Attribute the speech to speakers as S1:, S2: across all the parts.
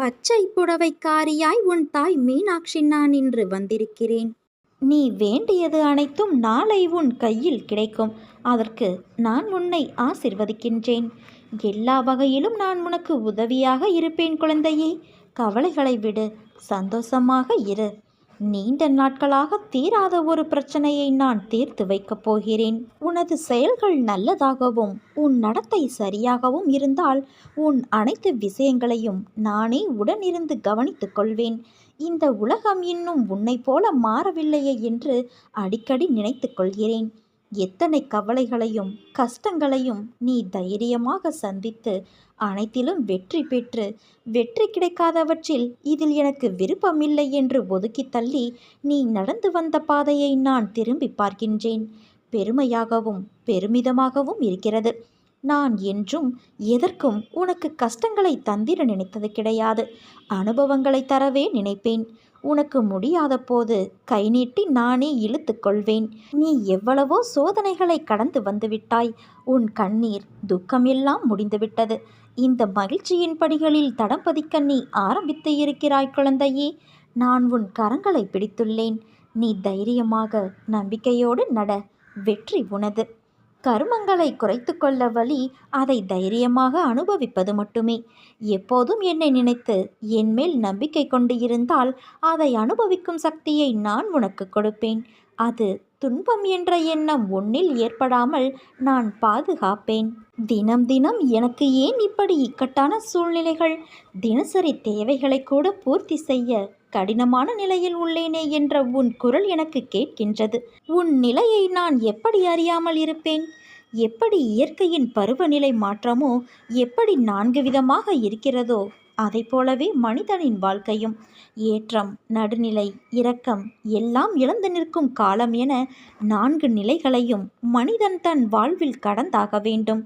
S1: பச்சை புடவைக்காரியாய் உன் தாய் மீனாட்சி நான் இன்று வந்திருக்கிறேன். நீ வேண்டியது அனைத்தும் நாளை உன் கையில் கிடைக்கும். அதற்கு நான் உன்னை ஆசிர்வதிக்கின்றேன். எல்லா வகையிலும் நான் உனக்கு உதவியாக இருப்பேன் குழந்தையே. கவலைகளை விடு. சந்தோஷமாக இரு. நீண்ட நாட்களாக தீராத ஒரு பிரச்சனையை நான் தீர்த்து வைக்கப் போகிறேன். உனது செயல்கள் நல்லதாகவும் உன் நடத்தை சரியாகவும் இருந்தால் உன் அனைத்து விஷயங்களையும் நானே உடனிருந்து கவனித்துக் கொள்வேன். இந்த உலகம் இன்னும் உன்னை போல மாறவில்லையே என்று அடிக்கடி நினைத்துக் கொள்கிறேன். எத்தனை கவலைகளையும் கஷ்டங்களையும் நீ தைரியமாக சந்தித்து அனைத்திலும் வெற்றி பெற்று வெற்றி கிடைக்காதவற்றில் இதில் எனக்கு விருப்பமில்லை என்று ஒதுக்கி தள்ளி நீ நடந்து வந்த பாதையை நான் திரும்பி பார்க்கின்றேன். பெருமையாகவும் பெருமிதமாகவும் இருக்கிறது. நான் என்றும் எதற்கும் உனக்கு கஷ்டங்களை தந்திர நினைத்தது கிடையாது. அனுபவங்களை தரவே நினைப்பேன். உனக்கு முடியாத போது கை நீட்டி நானே இழுத்து கொள்வேன். நீ எவ்வளவோ சோதனைகளை கடந்து வந்துவிட்டாய். உன் கண்ணீர் துக்கமெல்லாம் முடிந்துவிட்டது. இந்த மகிழ்ச்சியின் படிகளில் தடம் பதிக்க நீ ஆரம்பித்து இருக்கிறாய் குழந்தையே. நான் உன் கரங்களை பிடித்துள்ளேன். நீ தைரியமாக நம்பிக்கையோடு நட. வெற்றி உனது. கருமங்களை குறைத்து கொள்ள வழி அதை தைரியமாக அனுபவிப்பது மட்டுமே. எப்போதும் என்னை நினைத்து என்மேல் நம்பிக்கை கொண்டு இருந்தால் அதை அனுபவிக்கும் சக்தியை நான் உனக்கு கொடுப்பேன். அது துன்பம் என்ற எண்ணம் ஒன்னில் ஏற்படாமல் நான் பாதுகாப்பேன். தினம் தினம் எனக்கு ஏன் இப்படி இக்கட்டான சூழ்நிலைகள்? தினசரி தேவைகளை கூட பூர்த்தி செய்ய கடினமான நிலையில் உள்ளேனே என்ற உன் குரல் எனக்கு கேட்கின்றது. உன் நிலையை நான் எப்படி அறியாமல் இருப்பேன்? எப்படி இயற்கையின் பருவநிலை மாற்றமோ எப்படி நான்கு விதமாக இருக்கிறதோ அதை போலவே மனிதனின் வாழ்க்கையும். ஏற்றம் நடுநிலை இரக்கம் எல்லாம் இழந்து நிற்கும் காலம் என நான்கு நிலைகளையும் மனிதன் தன் வாழ்வில் கடந்தாக வேண்டும்.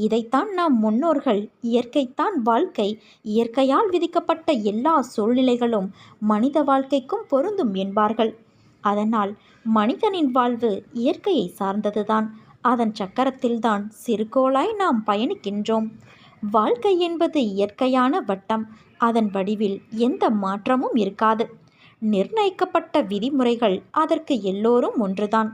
S1: இதைத்தான் நாம் முன்னோர்கள் இயற்கைத்தான் வாழ்க்கை இயற்கையால் விதிக்கப்பட்ட எல்லா சூழ்நிலைகளும் மனித வாழ்க்கைக்கும் பொருந்தும் என்பார்கள். அதனால் மனிதனின் வாழ்வு இயற்கையை சார்ந்ததுதான். அதன் சக்கரத்தில்தான் சிறுகோளாய் நாம் பயணிக்கின்றோம். வாழ்க்கை என்பது இயற்கையான வட்டம். அதன் வடிவில் எந்த மாற்றமும் இருக்காது. நிர்ணயிக்கப்பட்ட விதிமுறைகள் அதற்கு எல்லோரும் ஒன்றுதான்.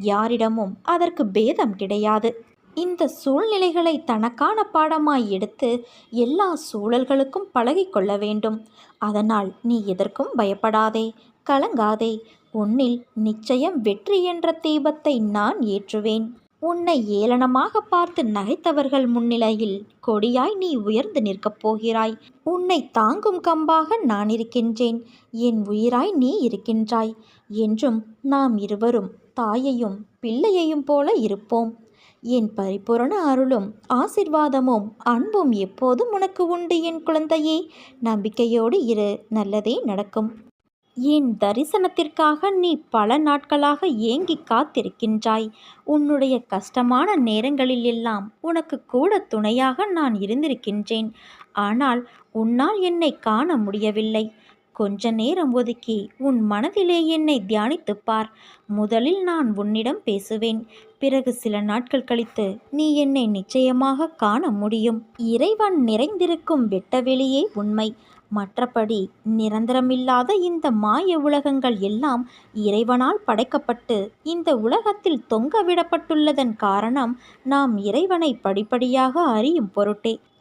S1: யாரிடமும் அதற்கு பேதம் கிடையாது. இந்த சூழ்நிலைகளை தனக்கான பாடமாய் எடுத்து எல்லா சூழல்களுக்கும் பழகிக்கொள்ள வேண்டும். அதனால் நீ எதற்கும் பயப்படாதே கலங்காதே. உன்னில் நிச்சயம் வெற்றி என்ற தீபத்தை நான் ஏற்றுவேன். உன்னை ஏளனமாக பார்த்து நகைத்தவர்கள் முன்னிலையில் கொடியாய் நீ உயர்ந்து நிற்கப் போகிறாய். உன்னை தாங்கும் கம்பாக நான் இருக்கின்றேன். என் உயிராய் நீ இருக்கின்றாய். என்றும் நாம் இருவரும் தாயையும் பிள்ளையையும் போல இருப்போம். என் பரிபூரண அருளும் ஆசிர்வாதமும் அன்பும் எப்போதும் உனக்கு உண்டு என் குழந்தையே. நம்பிக்கையோடு இரு நல்லதே நடக்கும். என் தரிசனத்திற்காக நீ பல நாட்களாக ஏங்கி காத்திருக்கின்றாய். உன்னுடைய கஷ்டமான நேரங்களில் எல்லாம் உனக்கு கூட துணையாக நான் இருந்திருக்கின்றேன். ஆனால் உன்னால் என்னை காண முடியவில்லை. கொஞ்ச நேரம் ஒதுக்கி உன் மனதிலே என்னை தியானித்துப் பார். முதலில் நான் உன்னிடம் பேசுவேன். பிறகு சில நாட்கள் கழித்து நீ என்னை நிச்சயமாக காண முடியும். இறைவன் நிறைந்திருக்கும் வெட்டவெளியே உண்மை. மற்றபடி நிரந்தரமில்லாத இந்த மாய உலகங்கள் எல்லாம் இறைவனால் படைக்கப்பட்டு இந்த உலகத்தில் தொங்க விடப்பட்டுள்ளதன் காரணம் நாம் இறைவனை படிப்படியாக அறியும் பொருட்டே.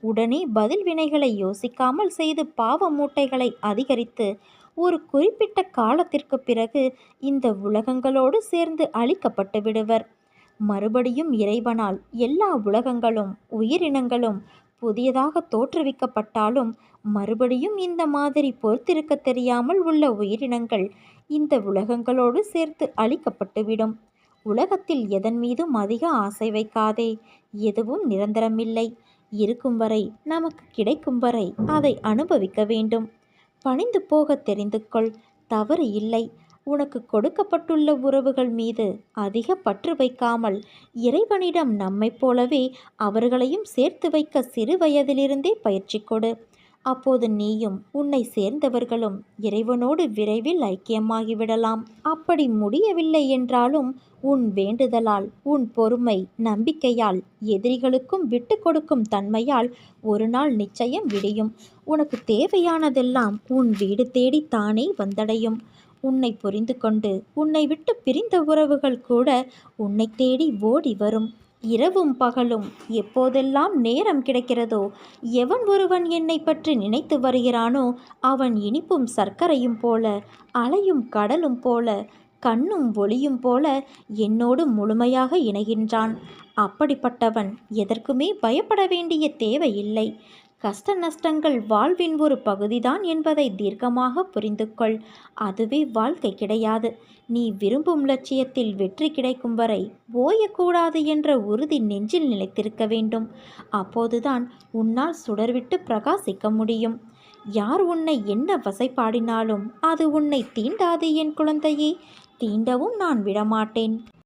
S1: உடனே பதில் வினைகளை யோசிக்காமல் செய்து பாவ மூட்டைகளை அதிகரித்து ஒரு குறிப்பிட்ட காலத்திற்கு பிறகு இந்த உலகங்களோடு சேர்ந்து அழிக்கப்பட்டு விடுவர். மறுபடியும் இறைவனால் எல்லா உலகங்களும் உயிரினங்களும் புதியதாக தோற்றுவிக்கப்பட்டாலும் மறுபடியும் இந்த மாதிரி பொறுத்திருக்க தெரியாமல் உள்ள உயிரினங்கள் இந்த உலகங்களோடு சேர்த்து அழிக்கப்பட்டுவிடும் உலகத்தில் எதன் மீதும் அதிக ஆசை வைக்காதே எதுவும் நிரந்தரமில்லை. இருக்கும் வரை நமக்கு கிடைக்கும் வரை அதை அனுபவிக்க வேண்டும். பணிந்து போக தெரிந்து கொள். தவறு இல்லை. உனக்கு கொடுக்கப்பட்டுள்ள உறவுகள் மீது அதிக பற்று வைக்காமல் இறைவனிடம் நம்மைப் போலவே அவர்களையும் சேர்த்து வைக்க சிறு வயதிலிருந்தே பயிற்சி கொடு. அப்போது நீயும் உன்னை சேர்ந்தவர்களும் இறைவனோடு விரைவில் ஐக்கியமாகிவிடலாம். அப்படி முடியவில்லை என்றாலும் உன் வேண்டுதலால் உன் பொறுமை நம்பிக்கையால் எதிரிகளுக்கும் விட்டு கொடுக்கும் தன்மையால் ஒரு நாள் நிச்சயம் விடியும். உனக்கு தேவையானதெல்லாம் உன் வீடு தேடி தானே வந்தடையும். உன்னை புரிந்து கொண்டு உன்னை விட்டு பிரிந்த உறவுகள் கூட உன்னை தேடி ஓடி வரும். இரவும் பகலும் எப்போதெல்லாம் நேரம் கிடைக்கிறதோ எவன் ஒருவன் என்னை பற்றி நினைத்து வருகிறானோ அவன் இனிப்பும் சர்க்கரையும் போல அலையும் கடலும் போல கண்ணும் ஒளியும் போல என்னோடு முழுமையாக இணைகின்றான். அப்படிப்பட்டவன் எதற்குமே பயப்பட வேண்டிய தேவையில்லை. கஷ்ட நஷ்டங்கள் வாழ்வின் ஒரு பகுதிதான் என்பதை தீர்க்கமாக புரிந்து கொள் அதுவே வாழ்க்கை கிடையாது. நீ விரும்பும் லட்சியத்தில் வெற்றி கிடைக்கும் வரை ஓயக்கூடாது என்ற உறுதி நெஞ்சில் நிலைத்திருக்க வேண்டும். அப்போதுதான் உன்னால் சுடர்விட்டு பிரகாசிக்க முடியும். யார் உன்னை என்ன வசைப்பாடினாலும் அது உன்னை தீண்டாது என் குழந்தையே. தீண்டவும் நான் விடமாட்டேன்.